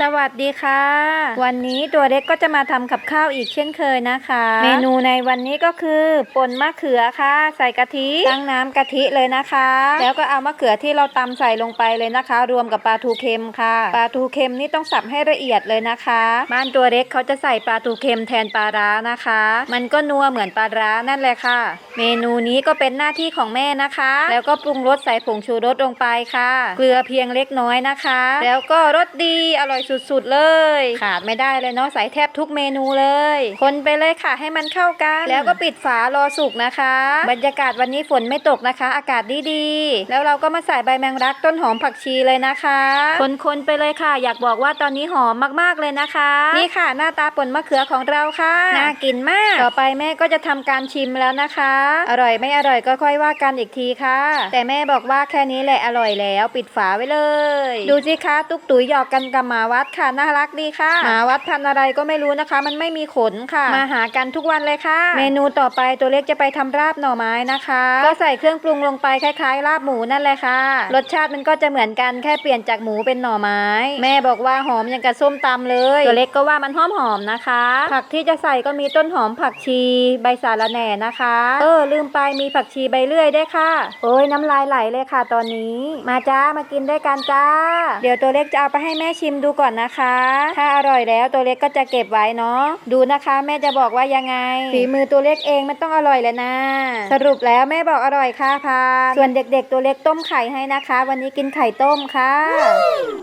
สวัสดีค่ะ วันนี้ตัวเล็กก็จะมาทำกับข้าวอีกเช่นเคยนะคะ เมนูในวันนี้ก็คือป่นมะเขือค่ะ ใส่กะทิตั้งน้ำกะทิเลยนะคะ แล้วก็เอามะเขือที่เราตำใส่ลงไปเลยนะคะ รวมกับปลาทูเค็มค่ะปลาทูเค็มนี่ต้องสับให้ละเอียดเลยนะคะบ้านตัวเล็กเขาจะใส่ปลาทูเค็มแทนปลาร้านะคะ มันก็นัวเหมือนปลาร้านั่นแหละค่ะ เมนูนี้ก็เป็นหน้าที่ของแม่นะคะ แล้วก็ปรุงรสใส่ผงชูรสลงไปค่ะ เกลือเพียงเล็กน้อยนะคะ แล้วก็รสดีอร่อยสุดๆเลย ขาดไม่ได้เลยเนาะใส่แทบทุกเมนูเลย คนไปเลยค่ะให้มันเข้ากัน แล้วก็ปิดฝารอสุกนะคะ บรรยากาศวันนี้ฝนไม่ตกนะคะ อากาศดีๆ แล้วเราก็มาใส่ใบแมงลักต้นหอมผักชีเลยนะคะ คนๆไปเลยค่ะ อยากบอกว่าตอนนี้หอมมากๆเลยนะคะ นี่ค่ะหน้าตาป่นมะเขือของเราค่ะ น่ากินมาก ต่อไปแม่ก็จะทำการชิมแล้วนะคะ อร่อยไม่อร่อยก็ค่อยว่ากันอีกทีค่ะ แต่แม่บอกว่าแค่นี้แหละอร่อยแล้ว ปิดฝาไว้เลย ดูสิคะตุ๊กตุ๋ยหยอกกันกับหมาวัดค่ะน่ารักดีค่ะหมาวัดพันธุ์อะไรก็ไม่รู้นะคะ มันไม่มีขนค่ะ มาหากันทุกวันเลยค่ะ เมนูต่อไปตัวเล็กจะไปทำราบหน่อไม้นะคะ ก็ใส่เครื่องปรุงลงไปคล้ายๆลาบหมูนั่นแหละค่ะ รสชาติมันก็จะเหมือนกันแค่เปลี่ยนจากหมูเป็นหน่อไม้ แม่บอกว่าหอมอย่างกับส้มตำเลย ตัวเล็กก็ว่ามันหอมหอมๆนะคะ ผักที่จะใส่ก็มีต้นหอมผักชี ใบสาระแหน่นะคะ เออลืมไปมีผักชีใบเลื่อยด้วยค่ะ โอ้ยน้ำลายไหลเลยค่ะตอนนี้ มาจ้ามากินด้วยกันจ้า เดี๋ยวตัวเล็กจะเอาไปให้แม่ชิมดูก่อนนะคะ ถ้าอร่อยแล้วตัวเล็กก็จะเก็บไว้เนาะดูนะคะ แม่จะบอกว่ายังไงฝีมือตัวเล็กเองมันต้องอร่อยเลยนะสรุปแล้วแม่บอกอร่อยค่ะพานส่วนเด็กๆตัวเล็กต้มไข่ให้นะคะ วันนี้กินไข่ต้มค่ะ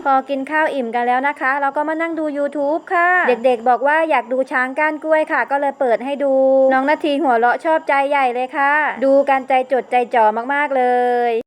พอกินข้าวอิ่มกันแล้วนะคะ เราก็มานั่งดู YouTube ค่ะ เด็กๆบอกว่าอยากดูช้างก้านกล้วยค่ะ ก็เลยเปิดให้ดู น้องนาทีหัวเราะชอบใจใหญ่เลยค่ะ ดูกันใจจดใจจ่อมากๆเลย